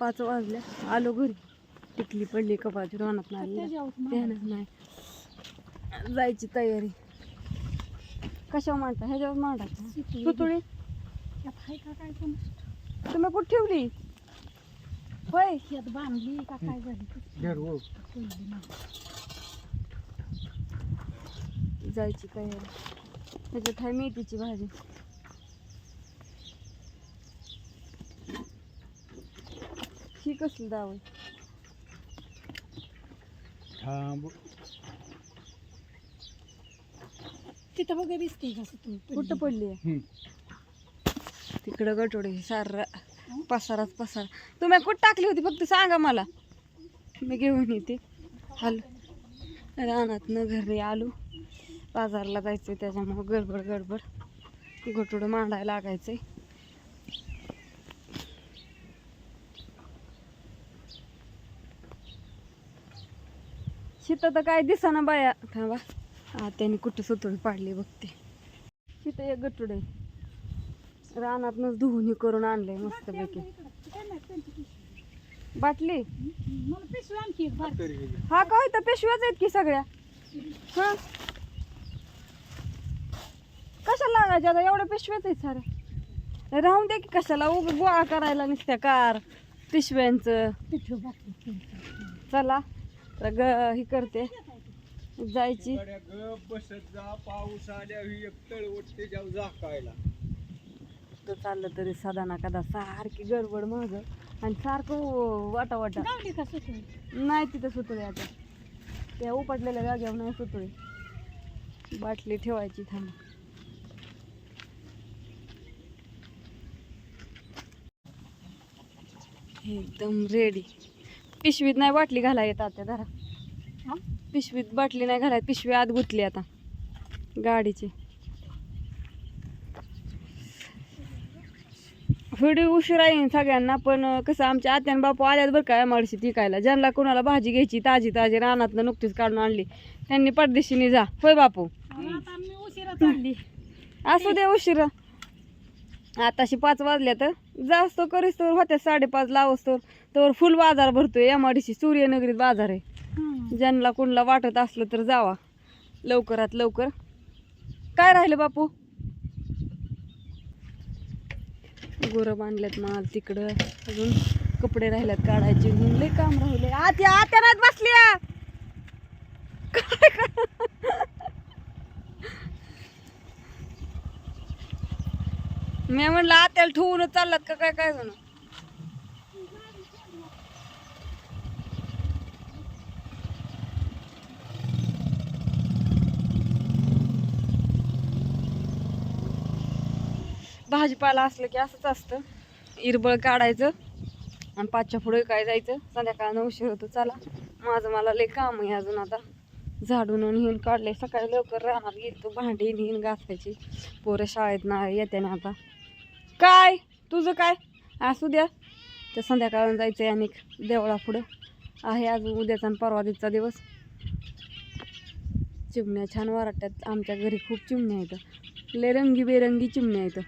पाच वाजल्या आलो घरी. टिकली पडली कपाची रानात नाही जायची तयारी. कशावर मांडता? ह्याच्यावर मांडायचं. पण तुम्ही कुठे ठेवली? होय. शेत बांधली का काय झाली. जायची तयारी. त्याच्यात आहे मेथीची भाजी. कसली आहे थांब. तिथं बघा दिसते का सुतळी कुठं पडली. आहे? हम्म. तिकडं गटोडे सार पसाराच पसार तुम्ही कुठं टाकली होती फक्त सांगा मला. मी घेऊन येते. हॅलो. रानातनं घरी आलो. बाजारला जायचं त्याच्यामुळं गडबड गडबड. ती गटोडं मांडायला लागायचंय. शीत तर काय दिसाना बाया. थांबा. हा त्याने कुठं सुतळी पाडली बघते. शीत एक गटुड आहे. रानातनंच धुवून करून आणलंय मस्त पैकी बाटली? हा काय तर पिशव्याच आहेत की सगळ्या? हा? कशाला लागायच्या आता? एवढ्या पिशव्याच आहेत साऱ्या. राहून दे की कशाला? उग गोळा करायला नुसत्या कार. पिशव्यांचं. चला. तर ग ही करते. जायची. बसत जा पाऊस त्याच्यावर झाकायला तर चाललं तरी सदा ना कदा सारखी गडबड माग. आणि सारखं वाटा वाटा नाही तिथं सुतळे आता. त्या उपटलेल्या जागेवर नाही सुतळे. बाटली ठेवायची थांब. एकदम रेडी पिशवीत नाही बाटली घाला येत आता जरा? पिशवीत बाटली नाही घालायत पिशवी आत गुतली आता. गाडीची. थोडी उशिरा येईन सगळ्यांना पण कसं आमच्या आत्यान बापू आल्यात बरं काय माळशी विकायला ज्यांना कोणाला भाजी घ्यायची ताजी ताजी रानातनं नुकतीच काढून आणली. त्यांनी परदेशीने जा. होय बापू? असू दे उशिरा. आताशी पाच वाजल्या तर जास्त करीस तर होत्या साडेपाच लावस तर. तर फुल बाजार भरतोय एमआयडीसी सूर्यनगरीत बाजार आहे. ज्यांना कोणाला वाटत असलं तर जावा. लवकरात लवकर. काय राहिलं बापू? गोरं बांधल्यात माल तिकडं. अजून कपडे राहिल्यात काढायचे. लय काम राहिले आत्या आत्या बसल्या. काय कर- मी म्हणलं आत्याला ठेवून चाललात का काय काय जण भाजीपाला असलं की असंच असतं. इरबळ काढायचं आणि पाचच्या पुढे काय जायचं? संध्याकाळनं उशीर होतो चला. माझं मला लय काम आहे अजून आता. झाडून आणि काढले सकाळी लवकर राहणार गेलतो भांडी हिन घासायची. पोरं शाळेत ना येते ना आता. काय? तुझं काय? असू द्या. तर संध्याकाळ जायचं आहे आणि देवळा पुढं. आहे अजून उद्याचा आणि परवा दिवचा दिवस. चिमण्या छान वाटतात आमच्या घरी खूप चिमण्या आहेत. लय रंगीबेरंगी चिमण्या आहेत.